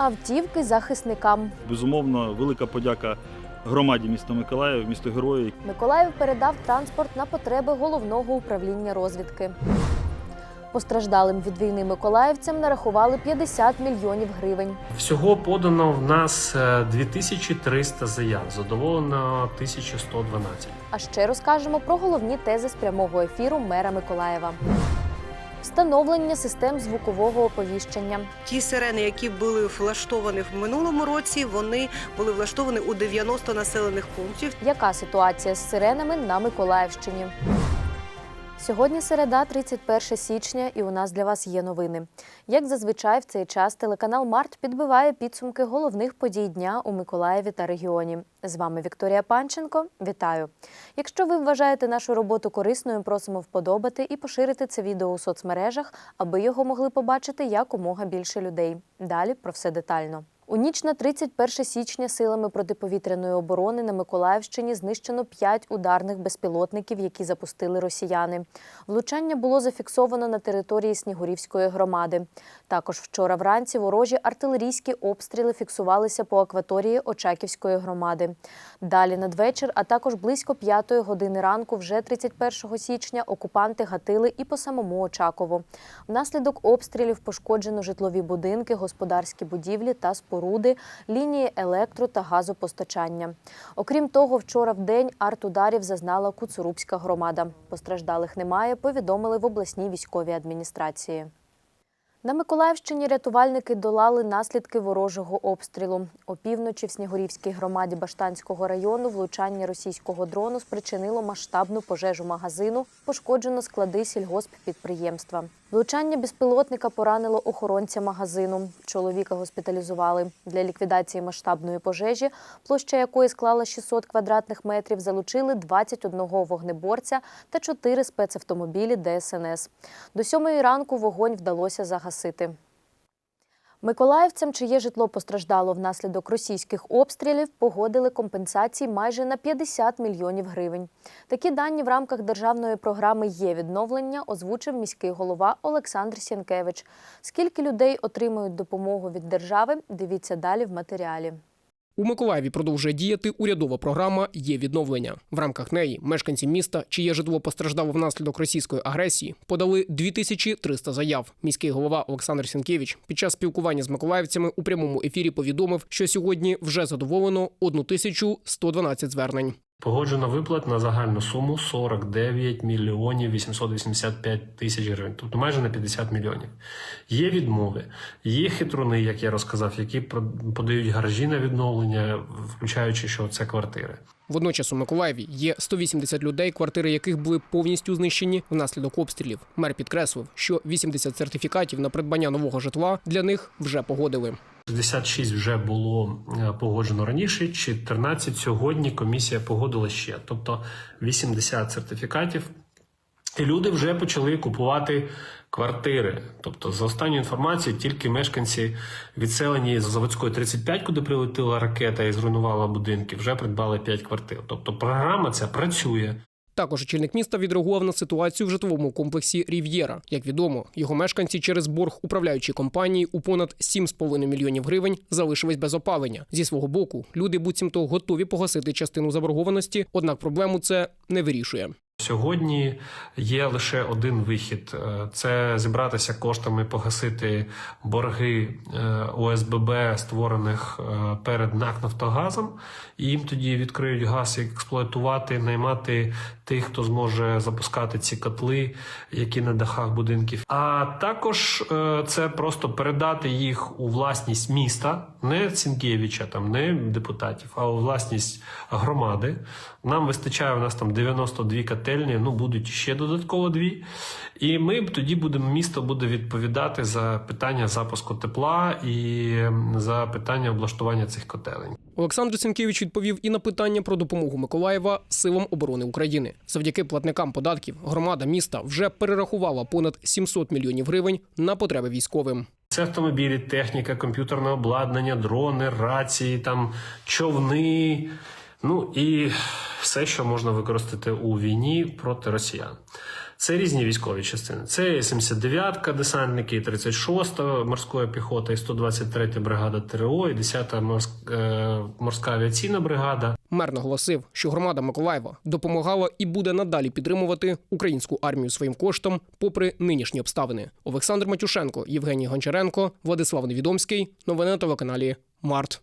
автівки захисникам. Безумовно, велика подяка громаді міста Миколаїв, місто герої, Миколаїв передав транспорт на потреби головного управління розвідки. Постраждалим від війни миколаївцям нарахували 50 мільйонів гривень. Всього подано в нас е, 2300 заяв, задоволено 1112. А ще розкажемо про головні тези з прямого ефіру мера Миколаєва. Встановлення систем звукового оповіщення. Ті сирени, які були влаштовані в минулому році, вони були влаштовані у 90 населених пунктів. Яка ситуація з сиренами на Миколаївщині? Сьогодні середа, 31 січня, і у нас для вас є новини. Як зазвичай в цей час телеканал Март підбиває підсумки головних подій дня у Миколаєві та регіоні. З вами Вікторія Панченко. Вітаю! Якщо ви вважаєте нашу роботу корисною, просимо вподобати і поширити це відео у соцмережах, аби його могли побачити якомога більше людей. Далі про все детально. У ніч на 31 січня силами протиповітряної оборони на Миколаївщині знищено 5 ударних безпілотників, які запустили росіяни. Влучання було зафіксовано на території Снігурівської громади. Також вчора вранці ворожі артилерійські обстріли фіксувалися по акваторії Очаківської громади. Далі надвечір, а також близько 5 години ранку, вже 31 січня, окупанти гатили і по самому Очакову. Внаслідок обстрілів пошкоджено житлові будинки, господарські будівлі та споруди, лінії електро та газопостачання. Окрім того, вчора в день артударів зазнала Куцурубська громада. Постраждалих немає, повідомили в обласній військовій адміністрації. На Миколаївщині рятувальники долали наслідки ворожого обстрілу. Опівночі в Снігурівській громаді Баштанського району влучання російського дрону спричинило масштабну пожежу магазину, пошкоджено склади сільгосппідприємства. Влучання безпілотника поранило охоронця магазину. Чоловіка госпіталізували. Для ліквідації масштабної пожежі, площа якої склала 600 квадратних метрів, залучили 21 вогнеборця та 4 спецавтомобілі ДСНС. До сьомої ранку вогонь вдалося загасити. Миколаївцям, чиє житло постраждало внаслідок російських обстрілів, погодили компенсації майже на 50 мільйонів гривень. Такі дані в рамках державної програми є відновлення, озвучив міський голова Олександр Сінкевич. Скільки людей отримують допомогу від держави? Дивіться далі в матеріалі. У Миколаєві продовжує діяти урядова програма Є відновлення. В рамках неї мешканці міста, чиє житло постраждало внаслідок російської агресії, подали 2300 заяв. Міський голова Олександр Сінкевич під час спілкування з миколаївцями у прямому ефірі повідомив, що сьогодні вже задоволено 1112 звернень. Погоджено виплат на загальну суму 49 мільйонів 885 тисяч гривень, тобто майже на 50 мільйонів. Є відмови, є хитруни, як я розказав, які подають гаражі на відновлення, включаючи, що це квартири. Водночас у Миколаєві є 180 людей, квартири яких були повністю знищені внаслідок обстрілів. Мер підкреслив, що 80 сертифікатів на придбання нового житла для них вже погодили. 66 вже було е, погоджено раніше, 14 сьогодні комісія погодила ще, тобто 80 сертифікатів. І люди вже почали купувати квартири. Тобто, за останньою інформацією, тільки мешканці відселені з Заводської 35, куди прилетіла ракета і зруйнувала будинки, вже придбали 5 квартир. Тобто програма ця працює. Також очільник міста відреагував на ситуацію в житловому комплексі Рів'єра. Як відомо, його мешканці через борг управляючої компанії у понад 7,5 мільйонів гривень залишились без опалення. Зі свого боку, люди буцімто готові погасити частину заборгованості, однак проблему це не вирішує. Сьогодні є лише один вихід: Е, це зібратися коштами, погасити борги е, ОСББ, створених е, перед НАК Нафтогазом. І їм тоді відкриють газ і експлуатувати, наймати тих, хто зможе запускати ці котли, які на дахах будинків. А також це просто передати їх у власність міста, не Цінкевича, там не депутатів, а у власність громади. Нам вистачає у нас там 92 котельні, ну будуть ще додатково дві. І ми тоді будемо, місто буде відповідати за питання запуску тепла і за питання облаштування цих котелень. Олександр Сінкевич відповів і на питання про допомогу Миколаєва силам оборони України. Завдяки платникам податків громада міста вже перерахувала понад 700 мільйонів гривень на потреби військовим. Це автомобілі, техніка, комп'ютерне обладнання, дрони, рації, там човни. Ну і все, що можна використати у війні проти росіян. Це різні військові частини. Це 79-ка десантники, і 36-та морської піхоти, і 123-та бригада ТРО, і 10-та е, морська авіаційна бригада. Мер наголосив, що громада Миколаєва допомагала і буде надалі підтримувати українську армію своїм коштом, попри нинішні обставини. Олександр Матюшенко, Євгеній Гончаренко, Владислав Невідомський. Новини на телеканалі Март.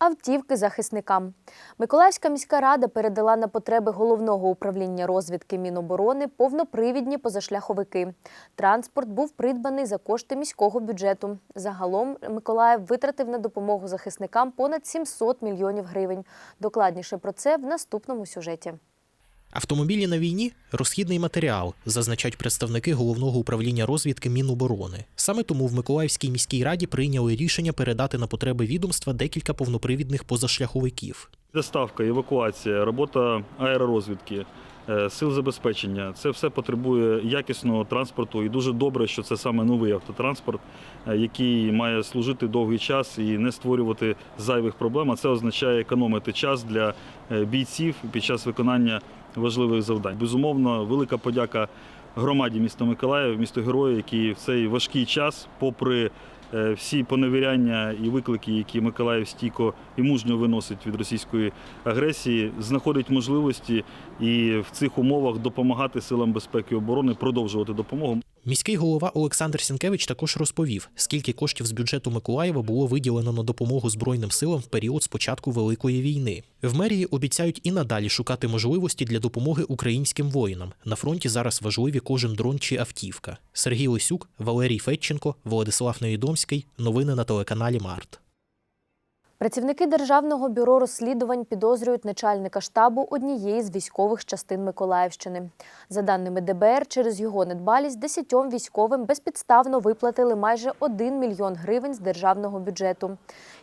Автівки захисникам. Миколаївська міська рада передала на потреби головного управління розвідки Міноборони повнопривідні позашляховики. Транспорт був придбаний за кошти міського бюджету. Загалом Миколаїв витратив на допомогу захисникам понад 700 мільйонів гривень. Докладніше про це в наступному сюжеті. Автомобілі на війні розхідний матеріал, зазначають представники головного управління розвідки Міноборони. Саме тому в Миколаївській міській раді прийняли рішення передати на потреби відомства декілька повнопривідних позашляховиків. Доставка, евакуація, робота аеророзвідки, сил забезпечення це все потребує якісного транспорту. І дуже добре, що це саме новий автотранспорт, е, який має служити довгий час і не створювати зайвих проблем. А це означає економити час для е, бійців під час виконання важливих завдань. Безумовно, велика подяка громаді міста Миколаїв, місто Герої, які в цей важкий час, попри е, всі поневіряння і виклики, які Миколаїв стійко і мужньо виносить від російської агресії, знаходить можливості і в цих умовах допомагати силам безпеки і оборони продовжувати допомогу. Міський голова Олександр Сінкевич також розповів, скільки коштів з бюджету Миколаєва було виділено на допомогу Збройним силам в період спочатку Великої війни. В мерії обіцяють і надалі шукати можливості для допомоги українським воїнам. На фронті зараз важливі кожен дрон чи автівка. Сергій Лисюк, Валерій Федченко, Владислав Невідомський. Новини на телеканалі Март. Працівники Державного бюро розслідувань підозрюють начальника штабу однієї з військових частин Миколаївщини. За даними ДБР, через його недбалість десятьом військовим безпідставно виплатили майже 1 мільйон гривень з державного бюджету.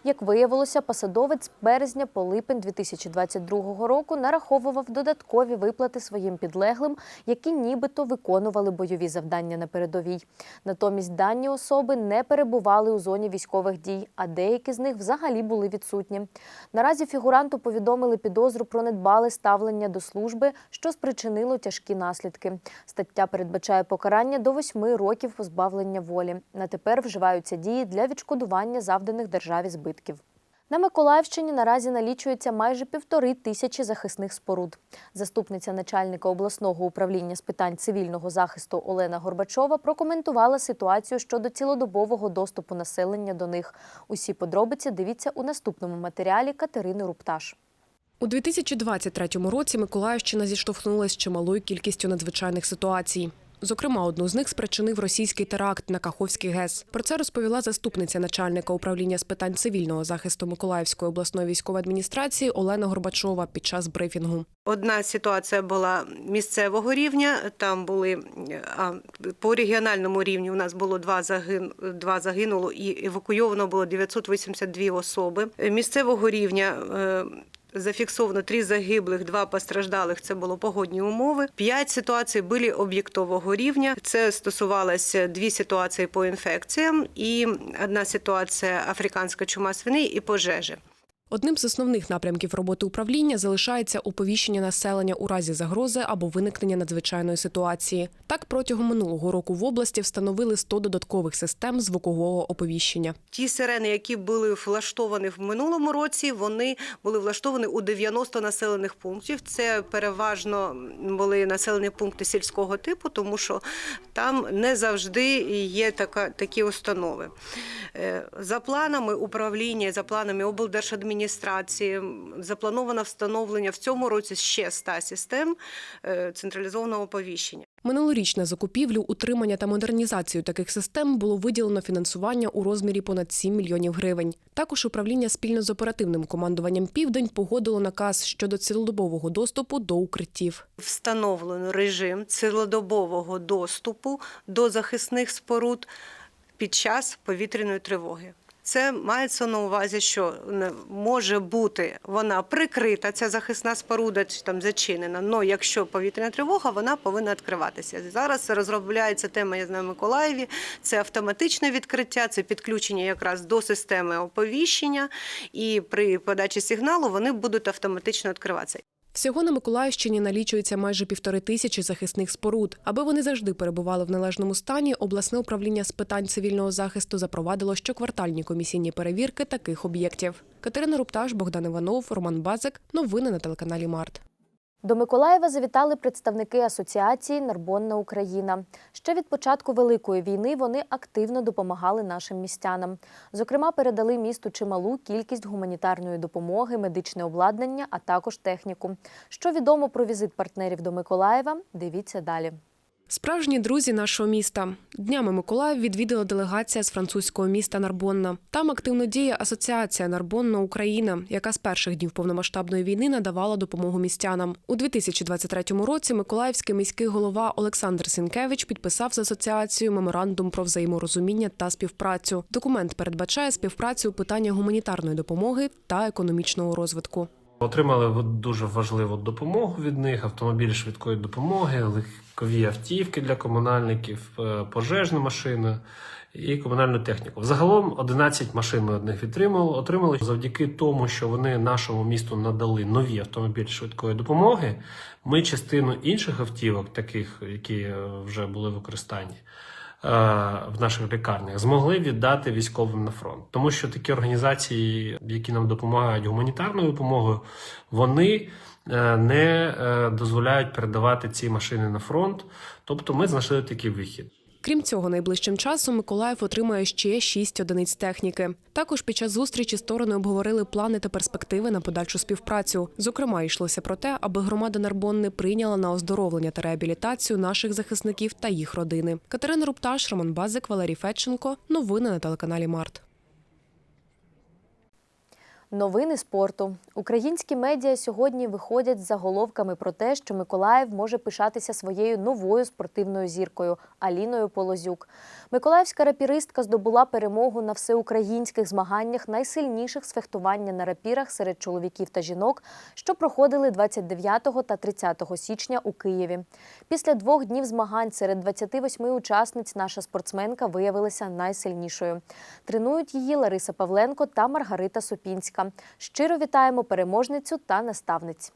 Як виявилося, посадовець з березня по липень 2022 року нараховував додаткові виплати своїм підлеглим, які нібито виконували бойові завдання на передовій. Натомість дані особи не перебували у зоні військових дій, а деякі з них взагалі були відсутні. Наразі фігуранту повідомили підозру про недбале ставлення до служби, що спричинило тяжкі наслідки. Стаття передбачає покарання до восьми років позбавлення волі. На тепер вживаються дії для відшкодування завданих державі збитків. На Миколаївщині наразі налічується майже півтори тисячі захисних споруд. Заступниця начальника обласного управління з питань цивільного захисту Олена Горбачова прокоментувала ситуацію щодо цілодобового доступу населення до них. Усі подробиці дивіться у наступному матеріалі Катерини Рупташ. У 2023 році Миколаївщина зіштовхнулася з чималою кількістю надзвичайних ситуацій. Зокрема, одну з них спричинив російський теракт на Каховський ГЕС. Про це розповіла заступниця начальника управління з питань цивільного захисту Миколаївської обласної військової адміністрації Олена Горбачова під час брифінгу. Одна ситуація була місцевого рівня. Там були а, по регіональному рівні. У нас було два загин, два загинуло і евакуйовано було 982 особи. Місцевого рівня. Зафіксовано три загиблих, два постраждалих. Це було погодні умови. П'ять ситуацій були об'єктового рівня. Це стосувалося дві ситуації по інфекціям і одна ситуація африканська чума свиней і пожежі. Одним з основних напрямків роботи управління залишається оповіщення населення у разі загрози або виникнення надзвичайної ситуації. Так, протягом минулого року в області встановили 100 додаткових систем звукового оповіщення. Ті сирени, які були влаштовані в минулому році, вони були влаштовані у 90 населених пунктів. Це переважно були населені пункти сільського типу, тому що там не завжди є така, такі установи. Е, За планами управління, за планами облдержадміністрації, заплановано встановлення в цьому році ще 100 систем е, централізованого оповіщення. Минулоріч на закупівлю, утримання та модернізацію таких систем було виділено фінансування у розмірі понад 7 мільйонів гривень. Також управління спільно з оперативним командуванням Південь погодило наказ щодо цілодобового доступу до укриттів. Встановлено режим цілодобового доступу до захисних споруд під час повітряної тривоги. Це мається на увазі, що може бути вона прикрита, ця захисна споруда чи там зачинена. але якщо повітряна тривога, вона повинна відкриватися. Зараз розробляється тема, я знаю, Миколаєві. Це автоматичне відкриття, це підключення якраз до системи оповіщення, і при подачі сигналу вони будуть автоматично відкриватися. Всього на Миколаївщині налічується майже півтори тисячі захисних споруд. Аби вони завжди перебували в належному стані, обласне управління з питань цивільного захисту запровадило щоквартальні комісійні перевірки таких об'єктів. Катерина Рупташ, Богдан Іванов, Роман Базик. Новини на телеканалі Март. До Миколаєва завітали представники асоціації Нарбонна Україна. Ще від початку Великої війни вони активно допомагали нашим містянам. Зокрема, передали місту чималу кількість гуманітарної допомоги, медичне обладнання, а також техніку. Що відомо про візит партнерів до Миколаєва, дивіться далі. Справжні друзі нашого міста. Днями Миколаїв відвідала делегація з французького міста Нарбонна. Там активно діє асоціація Нарбонна Україна, яка з перших днів повномасштабної війни надавала допомогу містянам. У 2023 році Миколаївський міський голова Олександр Сінкевич підписав з асоціацією меморандум про взаєморозуміння та співпрацю. Документ передбачає співпрацю у питаннях гуманітарної допомоги та економічного розвитку. Отримали дуже важливу допомогу від них: автомобіль швидкої допомоги, легкові автівки для комунальників, е, пожежну машину і комунальну техніку. Загалом 11 машин ми од них відтримали. Отримали завдяки тому, що вони нашому місту надали нові автомобілі швидкої допомоги. Ми частину інших автівок, таких які е, вже були в використанні. Е, В наших лікарнях змогли віддати військовим на фронт, тому що такі організації, які нам допомагають гуманітарною допомогою, вони е, не е, дозволяють передавати ці машини на фронт. Тобто, ми знайшли такий вихід. Крім цього, найближчим часом Миколаїв отримає ще шість одиниць техніки. Також під час зустрічі сторони обговорили плани та перспективи на подальшу співпрацю. Зокрема, йшлося про те, аби громада Нарбонни прийняла на оздоровлення та реабілітацію наших захисників та їх родини. Катерина Рупташ, Роман Базик, Валерій Федченко. Новини на телеканалі Март. Новини спорту. Українські медіа сьогодні виходять з заголовками про те, що Миколаїв може пишатися своєю новою спортивною зіркою Аліною Полозюк. Миколаївська рапіристка здобула перемогу на всеукраїнських змаганнях найсильніших з фехтування на рапірах серед чоловіків та жінок, що проходили 29 та 30 січня у Києві. Після двох днів змагань серед 28 учасниць наша спортсменка виявилася найсильнішою. Тренують її Лариса Павленко та Маргарита Сопінська. Щиро вітаємо переможницю та наставниць.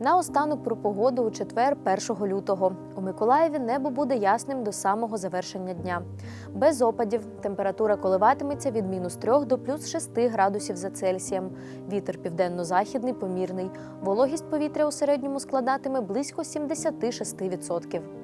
Наостанок про погоду у четвер, 1 лютого. У Миколаєві небо буде ясним до самого завершення дня. Без опадів. Температура коливатиметься від мінус 3 до плюс 6 градусів за Цельсієм. Вітер південно-західний помірний. Вологість повітря у середньому складатиме близько 76%.